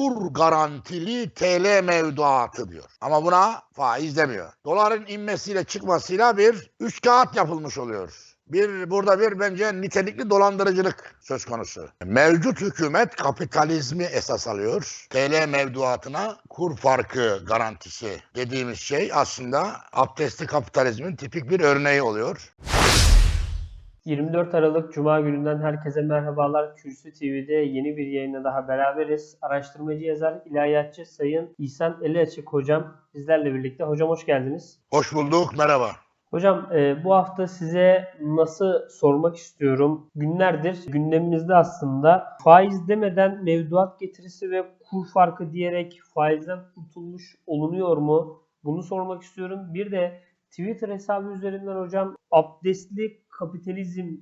kur garantili TL mevduatı diyor. Ama buna faiz demiyor. Doların inmesiyle çıkmasıyla bir üç kağıt yapılmış oluyor. Bir burada bir bence nitelikli dolandırıcılık söz konusu. Mevcut hükümet kapitalizmi esas alıyor. TL mevduatına kur farkı garantisi dediğimiz şey aslında abdestli kapitalizmin tipik bir örneği oluyor. 24 Aralık Cuma gününden herkese merhabalar. Kürsü TV'de yeni bir yayında daha beraberiz. Araştırmacı yazar, ilahiyatçı Sayın İhsan Eliaçık hocam bizlerle birlikte. Hocam hoş geldiniz. Hoş bulduk, merhaba. Hocam e, bu hafta size nasıl sormak istiyorum. Günlerdir gündemimizde aslında faiz demeden mevduat getirisi ve kur farkı diyerek faizden kurtulmuş olunuyor mu? Bunu sormak istiyorum. Bir de Twitter hesabı üzerinden hocam abdestli kapitalizm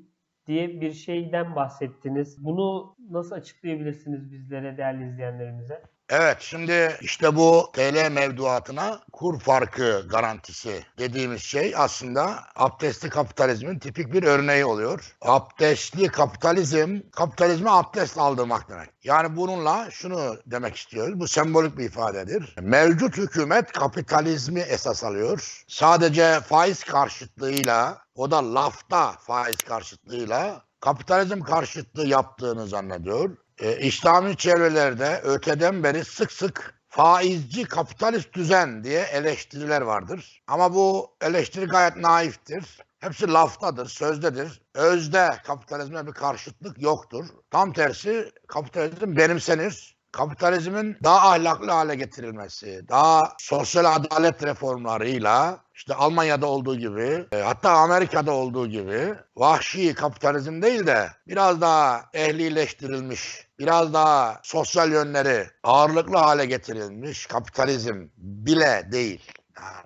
diye bir şeyden bahsettiniz. Bunu nasıl açıklayabilirsiniz bizlere değerli izleyenlerimize? Evet şimdi işte bu TL mevduatına kur farkı garantisi dediğimiz şey aslında abdestli kapitalizmin tipik bir örneği oluyor. Abdestli kapitalizm, kapitalizme abdest aldırmak demek. Yani bununla şunu demek istiyoruz, bu sembolik bir ifadedir. Mevcut hükümet kapitalizmi esas alıyor. Sadece faiz karşıtlığıyla, o da lafta faiz karşıtlığıyla kapitalizm karşıtlığı yaptığını zannediyor. E, İslami çevrelerde öteden beri sık sık faizci kapitalist düzen diye eleştiriler vardır. Ama bu eleştiri gayet naiftir. Hepsi laftadır, sözdedir. Özde kapitalizme bir karşıtlık yoktur. Tam tersi kapitalizm benimsenir. Kapitalizmin daha ahlaklı hale getirilmesi, daha sosyal adalet reformlarıyla işte Almanya'da olduğu gibi, e, hatta Amerika'da olduğu gibi vahşi kapitalizm değil de biraz daha ehlileştirilmiş, biraz daha sosyal yönleri ağırlıklı hale getirilmiş kapitalizm bile değil.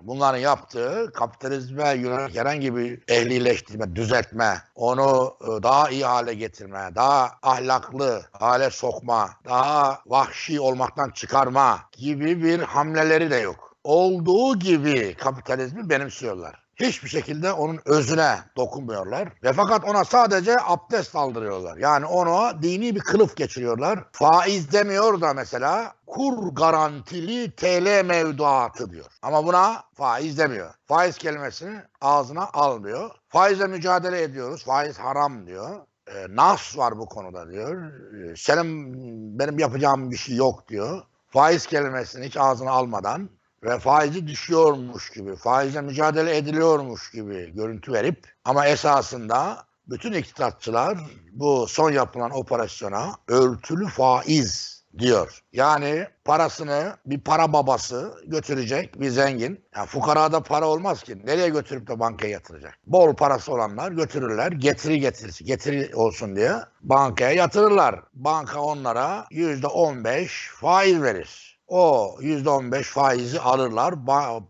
Bunların yaptığı kapitalizme yönelik herhangi bir ehlileştirme, düzeltme, onu e, daha iyi hale getirme, daha ahlaklı hale sokma, daha vahşi olmaktan çıkarma gibi bir hamleleri de yok. Olduğu gibi kapitalizmi benimsiyorlar. Hiçbir şekilde onun özüne dokunmuyorlar ve fakat ona sadece abdest aldırıyorlar. Yani ona dini bir kılıf geçiriyorlar. Faiz demiyor da mesela kur garantili TL mevduatı diyor. Ama buna faiz demiyor. Faiz kelimesini ağzına almıyor. Faizle mücadele ediyoruz. Faiz haram diyor. E, nas var bu konuda diyor. E, senin benim yapacağım bir şey yok diyor. Faiz kelimesini hiç ağzına almadan ve faizi düşüyormuş gibi, faizle mücadele ediliyormuş gibi görüntü verip ama esasında bütün iktidatçılar bu son yapılan operasyona örtülü faiz diyor. Yani parasını bir para babası götürecek bir zengin. Yani fukarada para olmaz ki. Nereye götürüp de bankaya yatıracak? Bol parası olanlar götürürler. Getiri getirisi, getiri olsun diye bankaya yatırırlar. Banka onlara yüzde on beş faiz verir o %15 faizi alırlar.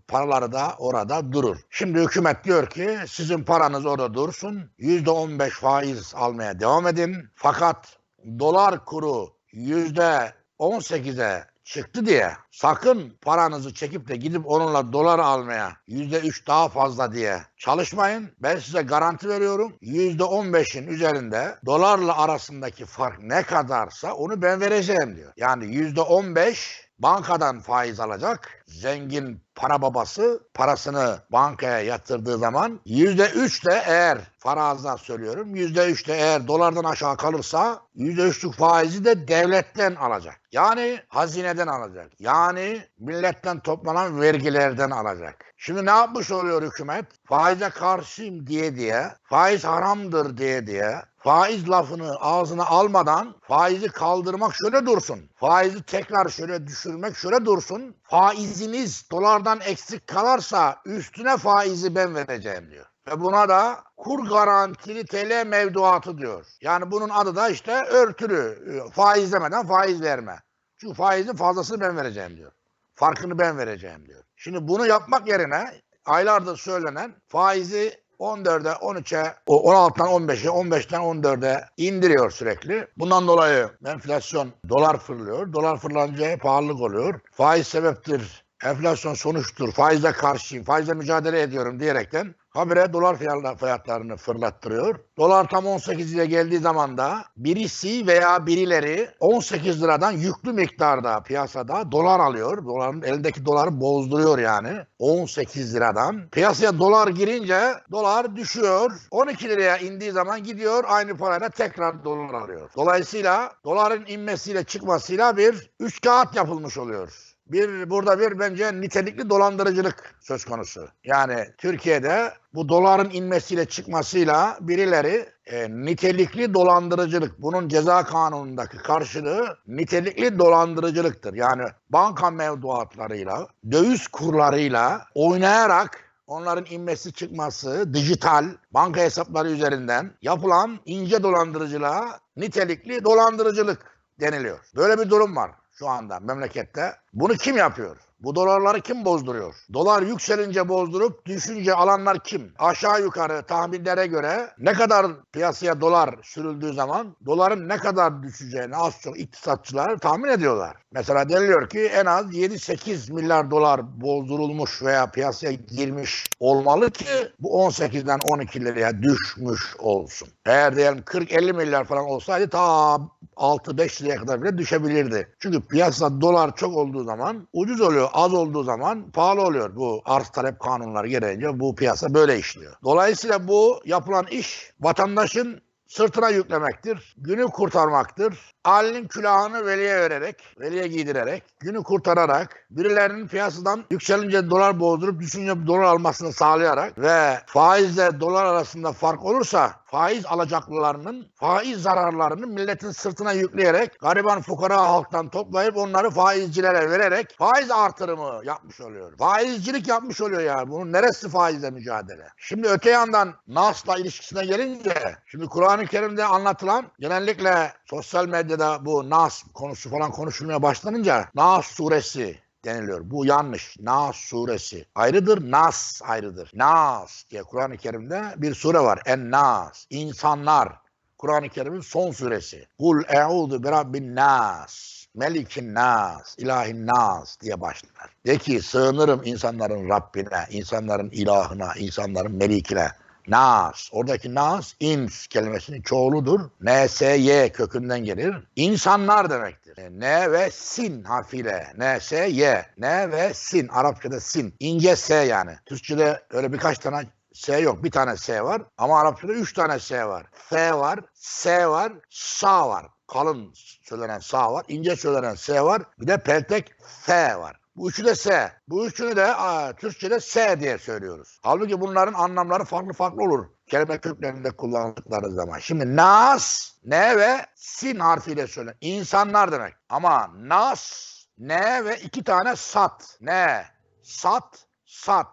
Paraları da orada durur. Şimdi hükümet diyor ki sizin paranız orada dursun. %15 faiz almaya devam edin. Fakat dolar kuru %18'e çıktı diye sakın paranızı çekip de gidip onunla dolar almaya yüzde üç daha fazla diye çalışmayın. Ben size garanti veriyorum. Yüzde on beşin üzerinde dolarla arasındaki fark ne kadarsa onu ben vereceğim diyor. Yani yüzde on beş bankadan faiz alacak. Zengin para babası parasını bankaya yatırdığı zaman yüzde üç de eğer farazdan söylüyorum yüzde üç de eğer dolardan aşağı kalırsa yüzde üçlük faizi de devletten alacak. Yani hazineden alacak. Yani milletten toplanan vergilerden alacak. Şimdi ne yapmış oluyor hükümet? Faize karşıyım diye diye, faiz haramdır diye diye, faiz lafını ağzına almadan faizi kaldırmak şöyle dursun. Faizi tekrar şöyle düşürmek şöyle dursun. Faiziniz dolardan eksik kalarsa üstüne faizi ben vereceğim diyor. Ve buna da kur garantili TL mevduatı diyor. Yani bunun adı da işte örtülü. Faiz demeden faiz verme. Çünkü faizin fazlasını ben vereceğim diyor. Farkını ben vereceğim diyor. Şimdi bunu yapmak yerine aylardır söylenen faizi 14'e, 13'e, 16'dan 15'e, 15'ten 14'e indiriyor sürekli. Bundan dolayı enflasyon dolar fırlıyor. Dolar fırlanınca pahalılık oluyor. Faiz sebeptir, enflasyon sonuçtur, faize karşıyım, faize mücadele ediyorum diyerekten habire dolar fiyatla- fiyatlarını fırlattırıyor. Dolar tam 18 liraya geldiği zaman da birisi veya birileri 18 liradan yüklü miktarda piyasada dolar alıyor. Doların elindeki doları bozduruyor yani. 18 liradan. Piyasaya dolar girince dolar düşüyor. 12 liraya indiği zaman gidiyor aynı parayla tekrar dolar alıyor. Dolayısıyla doların inmesiyle çıkmasıyla bir üç kağıt yapılmış oluyor. Bir burada bir bence nitelikli dolandırıcılık söz konusu. Yani Türkiye'de bu doların inmesiyle çıkmasıyla birileri e, nitelikli dolandırıcılık bunun ceza kanunundaki karşılığı nitelikli dolandırıcılıktır. Yani banka mevduatlarıyla, döviz kurlarıyla oynayarak onların inmesi çıkması dijital banka hesapları üzerinden yapılan ince dolandırıcılığa nitelikli dolandırıcılık deniliyor. Böyle bir durum var şu anda memlekette. Bunu kim yapıyor? Bu dolarları kim bozduruyor? Dolar yükselince bozdurup düşünce alanlar kim? Aşağı yukarı tahminlere göre ne kadar piyasaya dolar sürüldüğü zaman doların ne kadar düşeceğini az çok iktisatçılar tahmin ediyorlar. Mesela deniliyor ki en az 7-8 milyar dolar bozdurulmuş veya piyasaya girmiş olmalı ki bu 18'den 12 liraya düşmüş olsun. Eğer diyelim 40-50 milyar falan olsaydı ta 6-5 liraya kadar bile düşebilirdi. Çünkü piyasada dolar çok olduğu zaman ucuz oluyor. Az olduğu zaman pahalı oluyor. Bu arz talep kanunları gereğince bu piyasa böyle işliyor. Dolayısıyla bu yapılan iş vatandaşın sırtına yüklemektir. Günü kurtarmaktır. Alinin külahını veliye vererek, veliye giydirerek, günü kurtararak, birilerinin piyasadan yükselince dolar bozdurup düşünce dolar almasını sağlayarak ve faizle dolar arasında fark olursa faiz alacaklılarının faiz zararlarını milletin sırtına yükleyerek gariban fukara halktan toplayıp onları faizcilere vererek faiz artırımı yapmış oluyor. Faizcilik yapmış oluyor yani. Bunun neresi faizle mücadele? Şimdi öte yandan Nas'la ilişkisine gelince şimdi Kur'an-ı Kerim'de anlatılan genellikle sosyal medyada bu Nas konusu falan konuşulmaya başlanınca Nas suresi deniliyor. Bu yanlış. Nas suresi ayrıdır, Nas ayrıdır. Nas diye Kur'an-ı Kerim'de bir sure var. En Nas, insanlar. Kur'an-ı Kerim'in son suresi. Kul e'udu bi rabbin nas, melikin nas, ilahin nas diye başlar. De ki sığınırım insanların Rabbine, insanların ilahına, insanların melikine. Nas. Oradaki nas ins kelimesinin çoğuludur. NSY kökünden gelir. İnsanlar demektir. E, N ve sin harfiyle. NSY. N ve sin. Arapçada sin. İnce S yani. Türkçede öyle birkaç tane S yok. Bir tane S var. Ama Arapçada üç tane S var. F var. S var. Sa var. Kalın söylenen sa var. ince söylenen S var. Bir de peltek F var. Bu üçü de S. Bu üçünü de aa, Türkçe'de S diye söylüyoruz. Halbuki bunların anlamları farklı farklı olur. Kelime köklerinde kullanıldıkları zaman. Şimdi nas, ne ve sin harfiyle söylen. İnsanlar demek. Ama nas, ne ve iki tane sat. Ne, sat, sat.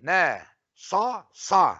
Ne, sa, sa.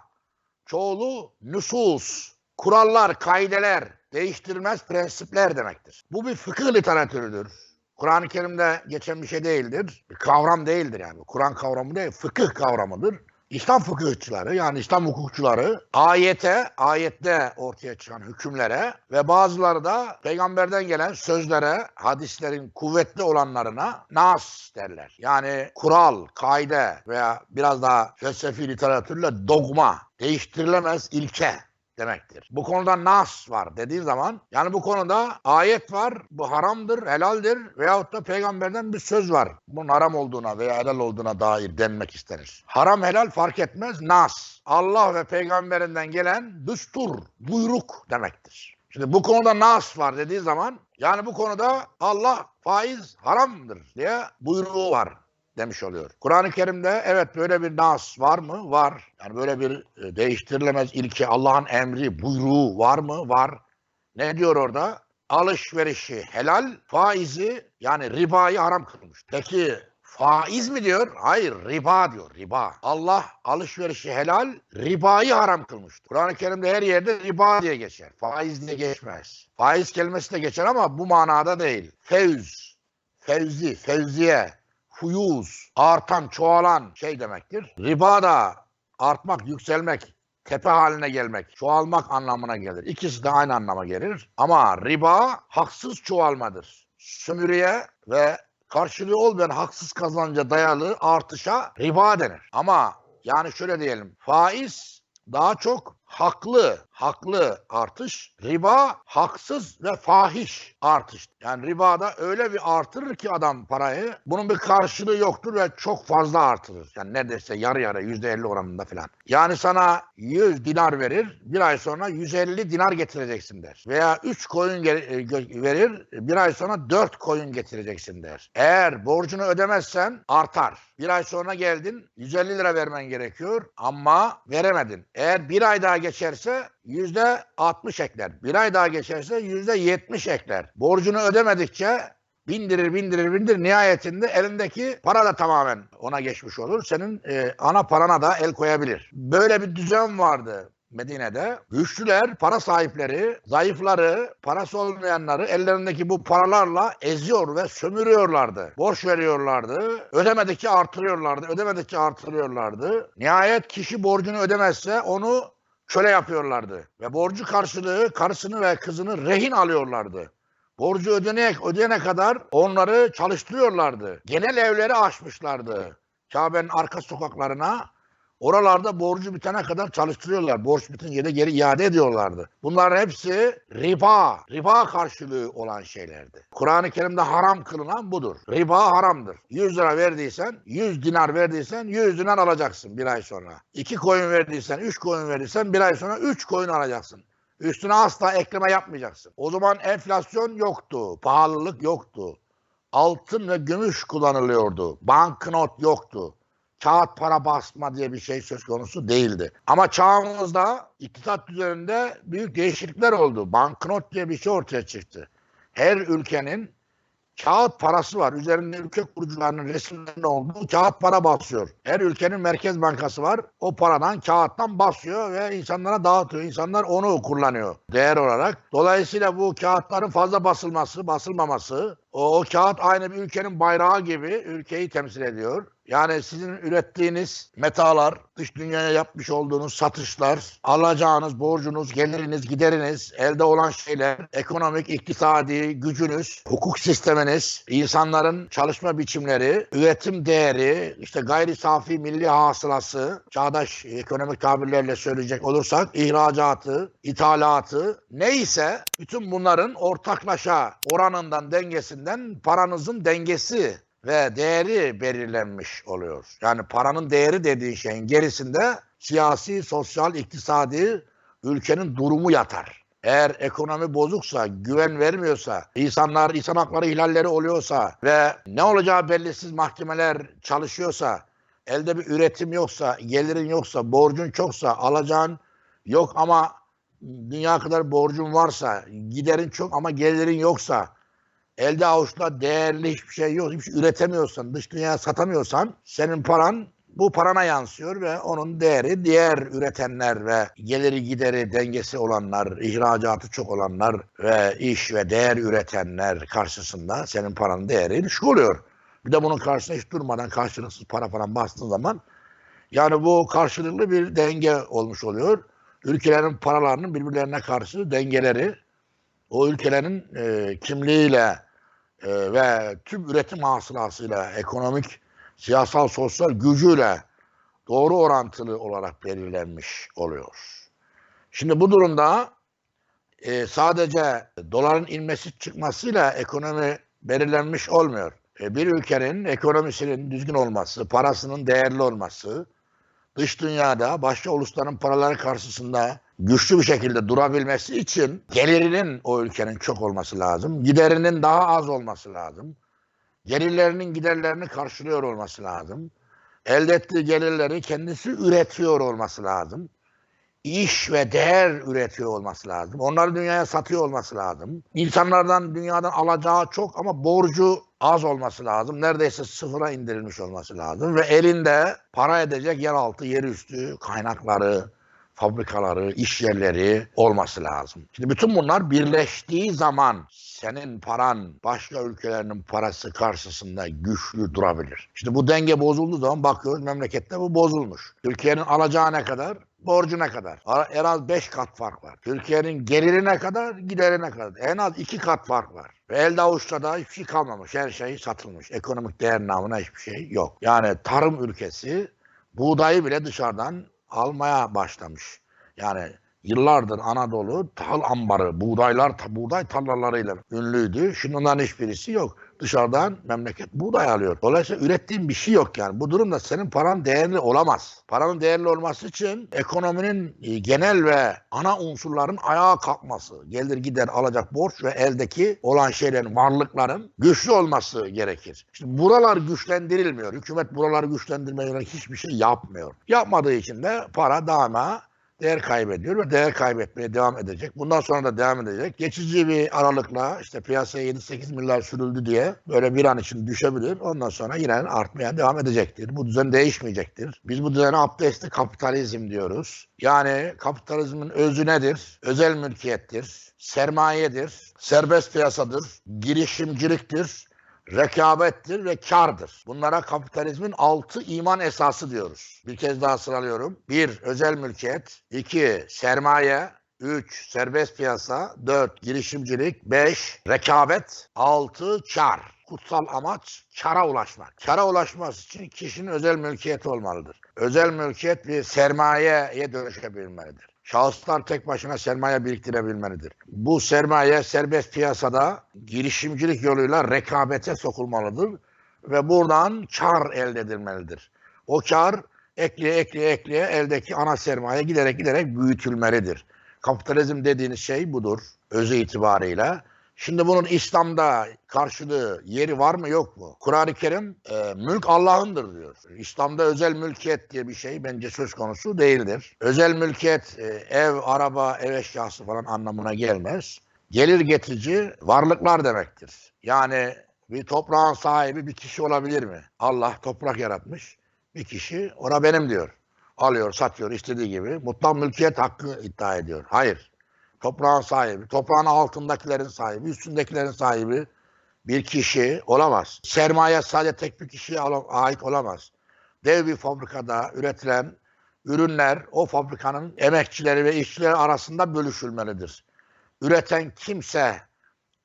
Çoğulu nüsus, kurallar, kaideler, değiştirilmez prensipler demektir. Bu bir fıkıh literatürüdür. Kur'an-ı Kerim'de geçen bir şey değildir. Bir kavram değildir yani. Kur'an kavramı değil, fıkıh kavramıdır. İslam fıkıhçıları yani İslam hukukçuları ayete, ayette ortaya çıkan hükümlere ve bazıları da peygamberden gelen sözlere, hadislerin kuvvetli olanlarına nas derler. Yani kural, kaide veya biraz daha felsefi literatürle dogma, değiştirilemez ilke demektir. Bu konuda nas var dediği zaman yani bu konuda ayet var, bu haramdır, helaldir veyahut da peygamberden bir söz var. Bunun haram olduğuna veya helal olduğuna dair denmek istenir. Haram helal fark etmez, nas. Allah ve peygamberinden gelen düstur, buyruk demektir. Şimdi bu konuda nas var dediği zaman yani bu konuda Allah faiz haramdır diye buyruğu var demiş oluyor. Kur'an-ı Kerim'de evet böyle bir nas var mı? Var. Yani böyle bir e, değiştirilemez ilke Allah'ın emri, buyruğu var mı? Var. Ne diyor orada? Alışverişi helal, faizi yani ribayı haram kılmış. Peki faiz mi diyor? Hayır, riba diyor, riba. Allah alışverişi helal, ribayı haram kılmıştır. Kur'an-ı Kerim'de her yerde riba diye geçer. Faiz diye geçmez. Faiz kelimesi de geçer ama bu manada değil. Fevz, fevzi, fevziye, fuyuz, artan, çoğalan şey demektir. Riba da artmak, yükselmek, tepe haline gelmek, çoğalmak anlamına gelir. İkisi de aynı anlama gelir. Ama riba haksız çoğalmadır. Sömürüye ve karşılığı olmayan haksız kazanca dayalı artışa riba denir. Ama Yani şöyle diyelim. Faiz daha çok haklı, haklı artış. Riba haksız ve fahiş artış. Yani ribada öyle bir artırır ki adam parayı. Bunun bir karşılığı yoktur ve çok fazla artırır. Yani neredeyse yarı yarı yüzde elli oranında falan. Yani sana 100 dinar verir. Bir ay sonra 150 dinar getireceksin der. Veya 3 koyun e, verir. Bir ay sonra 4 koyun getireceksin der. Eğer borcunu ödemezsen artar. Bir ay sonra geldin 150 lira vermen gerekiyor ama veremedin. Eğer bir ay daha geçerse yüzde 60 ekler. Bir ay daha geçerse yüzde 70 ekler. Borcunu ödemedikçe bindirir bindirir bindirir nihayetinde elindeki para da tamamen ona geçmiş olur. Senin e, ana parana da el koyabilir. Böyle bir düzen vardı. Medine'de güçlüler, para sahipleri, zayıfları, parası olmayanları ellerindeki bu paralarla eziyor ve sömürüyorlardı. Borç veriyorlardı. Ödemedikçe artırıyorlardı. Ödemedikçe artırıyorlardı. Nihayet kişi borcunu ödemezse onu köle yapıyorlardı. Ve borcu karşılığı karısını ve kızını rehin alıyorlardı. Borcu ödeyene, ödeyene kadar onları çalıştırıyorlardı. Genel evleri açmışlardı. Kabe'nin arka sokaklarına Oralarda borcu bitene kadar çalıştırıyorlar. Borç bitince de geri iade ediyorlardı. Bunların hepsi riba, riba karşılığı olan şeylerdi. Kur'an-ı Kerim'de haram kılınan budur. Riba haramdır. 100 lira verdiysen, 100 dinar verdiysen 100 dinar alacaksın bir ay sonra. 2 koyun verdiysen, 3 koyun verdiysen bir ay sonra 3 koyun alacaksın. Üstüne asla ekleme yapmayacaksın. O zaman enflasyon yoktu, pahalılık yoktu. Altın ve gümüş kullanılıyordu. Banknot yoktu kağıt para basma diye bir şey söz konusu değildi. Ama çağımızda iktisat üzerinde büyük değişiklikler oldu. Banknot diye bir şey ortaya çıktı. Her ülkenin kağıt parası var. Üzerinde ülke kurucularının resimlerinin olduğu kağıt para basıyor. Her ülkenin merkez bankası var. O paradan kağıttan basıyor ve insanlara dağıtıyor. İnsanlar onu kullanıyor değer olarak. Dolayısıyla bu kağıtların fazla basılması, basılmaması o, o kağıt aynı bir ülkenin bayrağı gibi ülkeyi temsil ediyor. Yani sizin ürettiğiniz metalar, dış dünyaya yapmış olduğunuz satışlar, alacağınız borcunuz, geliriniz, gideriniz, elde olan şeyler, ekonomik, iktisadi gücünüz, hukuk sisteminiz, insanların çalışma biçimleri, üretim değeri, işte gayri safi milli hasılası, çağdaş ekonomik tabirlerle söyleyecek olursak, ihracatı, ithalatı, neyse bütün bunların ortaklaşa oranından, dengesinden paranızın dengesi ve değeri belirlenmiş oluyor. Yani paranın değeri dediğin şeyin gerisinde siyasi, sosyal, iktisadi ülkenin durumu yatar. Eğer ekonomi bozuksa, güven vermiyorsa, insanlar insan hakları ihlalleri oluyorsa ve ne olacağı bellisiz mahkemeler çalışıyorsa, elde bir üretim yoksa, gelirin yoksa, borcun çoksa, alacağın yok ama dünya kadar borcun varsa, giderin çok ama gelirin yoksa, elde avuçta değerli hiçbir şey yok, hiçbir şey üretemiyorsan, dış dünyaya satamıyorsan senin paran bu parana yansıyor ve onun değeri diğer üretenler ve geliri gideri dengesi olanlar, ihracatı çok olanlar ve iş ve değer üretenler karşısında senin paranın değeri düşük oluyor. Bir de bunun karşısında hiç durmadan karşılıksız para falan bastığın zaman yani bu karşılıklı bir denge olmuş oluyor. Ülkelerin paralarının birbirlerine karşı dengeleri o ülkelerin e, kimliğiyle e, ve tüm üretim hasılasıyla, ekonomik, siyasal, sosyal gücüyle doğru orantılı olarak belirlenmiş oluyor. Şimdi bu durumda e, sadece doların inmesi çıkmasıyla ekonomi belirlenmiş olmuyor. E, bir ülkenin ekonomisinin düzgün olması, parasının değerli olması, dış dünyada başka ulusların paraları karşısında güçlü bir şekilde durabilmesi için gelirinin o ülkenin çok olması lazım. Giderinin daha az olması lazım. Gelirlerinin giderlerini karşılıyor olması lazım. Elde ettiği gelirleri kendisi üretiyor olması lazım. İş ve değer üretiyor olması lazım. Onları dünyaya satıyor olması lazım. İnsanlardan dünyadan alacağı çok ama borcu az olması lazım. Neredeyse sıfıra indirilmiş olması lazım. Ve elinde para edecek yeraltı, yerüstü kaynakları, fabrikaları, iş yerleri olması lazım. Şimdi bütün bunlar birleştiği zaman senin paran başka ülkelerinin parası karşısında güçlü durabilir. Şimdi bu denge bozulduğu zaman bakıyoruz memlekette bu bozulmuş. Türkiye'nin alacağı ne kadar? Borcu ne kadar? En az 5 kat fark var. Türkiye'nin geliri ne kadar? Gideri ne kadar? En az 2 kat fark var. Ve elde avuçta da hiçbir şey kalmamış. Her şey satılmış. Ekonomik değer namına hiçbir şey yok. Yani tarım ülkesi buğdayı bile dışarıdan almaya başlamış. Yani yıllardır Anadolu tahıl ambarı, buğdaylar, buğday tarlalarıyla ünlüydü. Onların hiçbirisi yok. Dışarıdan memleket buğday alıyor. Dolayısıyla ürettiğin bir şey yok yani. Bu durumda senin paran değerli olamaz. Paranın değerli olması için ekonominin e, genel ve ana unsurların ayağa kalkması, gelir gider alacak borç ve eldeki olan şeylerin, varlıkların güçlü olması gerekir. İşte buralar güçlendirilmiyor. Hükümet buraları güçlendirmeye yönelik hiçbir şey yapmıyor. Yapmadığı için de para daima değer kaybediyor ve değer kaybetmeye devam edecek. Bundan sonra da devam edecek. Geçici bir aralıkla işte piyasaya 7-8 milyar sürüldü diye böyle bir an için düşebilir. Ondan sonra yine artmaya devam edecektir. Bu düzen değişmeyecektir. Biz bu düzene abdestli kapitalizm diyoruz. Yani kapitalizmin özü nedir? Özel mülkiyettir, sermayedir, serbest piyasadır, girişimciliktir, rekabettir ve kardır. Bunlara kapitalizmin altı iman esası diyoruz. Bir kez daha sıralıyorum. Bir, özel mülkiyet. iki sermaye. 3. Serbest piyasa. 4. Girişimcilik. 5. Rekabet. 6. Kar. Kutsal amaç kara ulaşmak. Kara ulaşması için kişinin özel mülkiyeti olmalıdır. Özel mülkiyet bir sermayeye dönüşebilmelidir. Şahıslar tek başına sermaye biriktirebilmelidir. Bu sermaye serbest piyasada girişimcilik yoluyla rekabete sokulmalıdır ve buradan kar elde edilmelidir. O kar ekleye ekleye ekleye eldeki ana sermaye giderek giderek büyütülmelidir. Kapitalizm dediğiniz şey budur özü itibarıyla. Şimdi bunun İslam'da karşılığı yeri var mı yok mu? Kur'an-ı Kerim e, mülk Allah'ındır diyor. İslam'da özel mülkiyet diye bir şey bence söz konusu değildir. Özel mülkiyet e, ev, araba, ev eşyası falan anlamına gelmez. Gelir getirici varlıklar demektir. Yani bir toprağın sahibi bir kişi olabilir mi? Allah toprak yaratmış. Bir kişi ona benim diyor. Alıyor, satıyor istediği gibi. Mutlak mülkiyet hakkı iddia ediyor. Hayır toprağın sahibi, toprağın altındakilerin sahibi, üstündekilerin sahibi bir kişi olamaz. Sermaye sadece tek bir kişiye ait olamaz. Dev bir fabrikada üretilen ürünler o fabrikanın emekçileri ve işçileri arasında bölüşülmelidir. Üreten kimse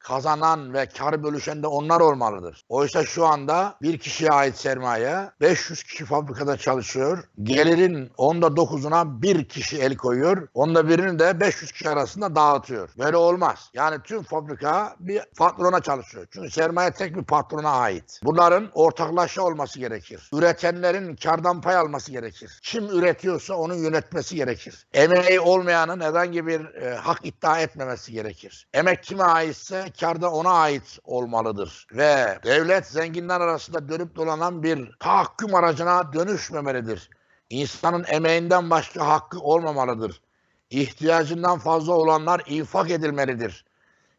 kazanan ve kar bölüşen de onlar olmalıdır. Oysa şu anda bir kişiye ait sermaye 500 kişi fabrikada çalışıyor. Gelirin onda dokuzuna bir kişi el koyuyor. Onda birini de 500 kişi arasında dağıtıyor. Böyle olmaz. Yani tüm fabrika bir patrona çalışıyor. Çünkü sermaye tek bir patrona ait. Bunların ortaklaşa olması gerekir. Üretenlerin kardan pay alması gerekir. Kim üretiyorsa onun yönetmesi gerekir. Emeği olmayanın herhangi bir e, hak iddia etmemesi gerekir. Emek kime aitse kar da ona ait olmalıdır. Ve devlet zenginler arasında dönüp dolanan bir tahakküm aracına dönüşmemelidir. İnsanın emeğinden başka hakkı olmamalıdır. İhtiyacından fazla olanlar infak edilmelidir.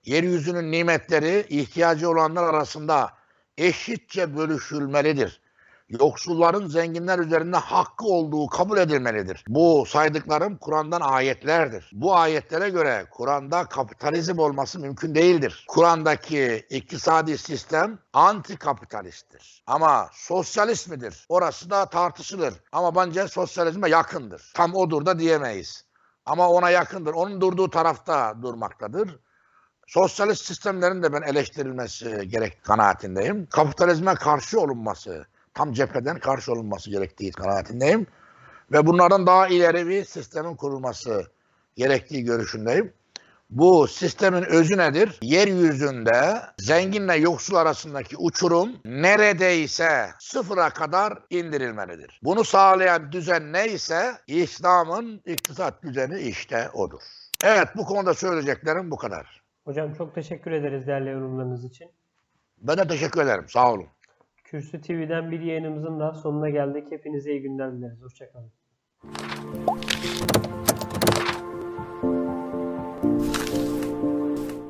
Yeryüzünün nimetleri ihtiyacı olanlar arasında eşitçe bölüşülmelidir yoksulların zenginler üzerinde hakkı olduğu kabul edilmelidir. Bu saydıklarım Kur'an'dan ayetlerdir. Bu ayetlere göre Kur'an'da kapitalizm olması mümkün değildir. Kur'an'daki iktisadi sistem anti kapitalisttir. Ama sosyalist midir? Orası da tartışılır. Ama bence sosyalizme yakındır. Tam odur da diyemeyiz. Ama ona yakındır. Onun durduğu tarafta durmaktadır. Sosyalist sistemlerin de ben eleştirilmesi gerek kanaatindeyim. Kapitalizme karşı olunması, tam cepheden karşı olunması gerektiği kanaatindeyim. Ve bunlardan daha ileri bir sistemin kurulması gerektiği görüşündeyim. Bu sistemin özü nedir? Yeryüzünde zenginle yoksul arasındaki uçurum neredeyse sıfıra kadar indirilmelidir. Bunu sağlayan düzen neyse İslam'ın iktisat düzeni işte odur. Evet bu konuda söyleyeceklerim bu kadar. Hocam çok teşekkür ederiz değerli yorumlarınız için. Ben de teşekkür ederim. Sağ olun. Kürsü TV'den bir yayınımızın daha sonuna geldik. Hepinize iyi günler dileriz. Hoşçakalın.